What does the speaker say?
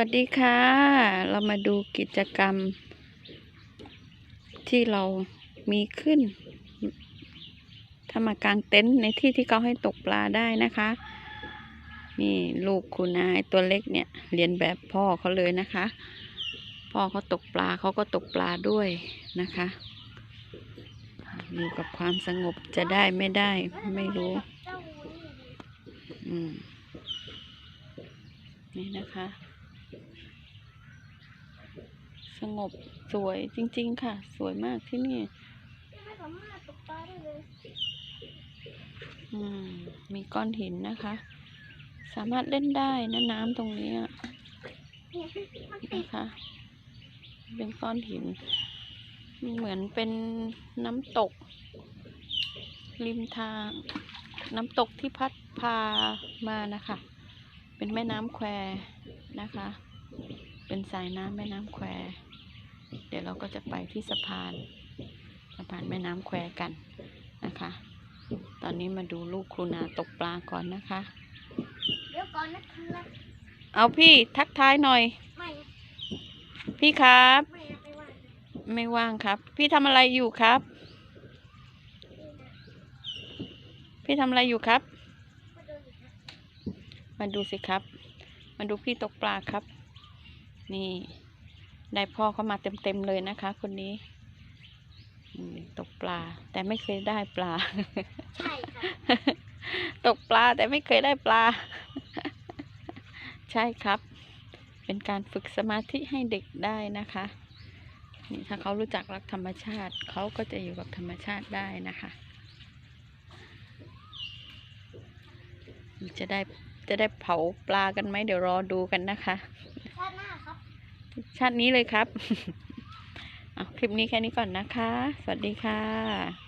วัสดีค่ะ เรามาดูกิจกรรม ที่เรามีขึ้นถ้ามากางเต็นท์ในที่ที่เขาให้ตกปลาได้นะคะ นี่ลูกคุณนายตัวเล็กเนี่ยเรียนแบบพ่อเขาเลยนะคะ พ่อเขาตกปลาเขาก็ตกปลาด้วยนะคะ อยู่กับความสงบจะได้ไม่ได้ไม่รู้ อืมนี่นะคะ สงบสวยจริง ๆ ค่ะ สวยมากที่นี่อืมมีก้อนหินนะคะ สามารถเล่นได้นะน้ำตรงนี้อะเนี่ยมันติดนะคะ เป็นก้อนหิน เหมือนเป็นน้ำตก ริมทาง น้ำตกที่พัดพามานะคะ เป็นแม่น้ำแคว นะคะ เป็นสายน้ำแม่น้ำแควเดี๋ยวเราก็จะไปที่สะพานสะพานแม่น้ำแควกันนะคะ ตอนนี้มาดูลูกครูนาตกปลาก่อนนะคะ เดี๋ยวก่อนนะครับเอาพี่ทักทายหน่อย ไม่พี่ครับ ไม่ไม่ว่าไม่ว่างครับ พี่ทำอะไรอยู่ครับ พี่ทำอะไรอยู่ครับ มาดูอีกนะมาดูสิครับ มาดูพี่ตกปลาครับ นี่ ได้พ่อเข้ามาเต็มๆเลยนะคะ คนนี้ตกปลา แต่ไม่เคยได้ปลา ใช่ค่ะตกปลาแต่ไม่เคยได้ปลา ใช่ครับ เป็นการฝึกสมาธิให้เด็กได้นะคะนี่ถ้าเขารู้จักรักธรรมชาติ เขาก็จะอยู่กับธรรมชาติได้นะคะ จะได้ จะได้เผาปลากันไหมเดี๋ยวรอดูกันนะคะ ชาติหน้าครับ ชาตินี้เลยครับ เอาคลิปนี้แค่นี้ก่อนนะคะ สวัสดีค่ะ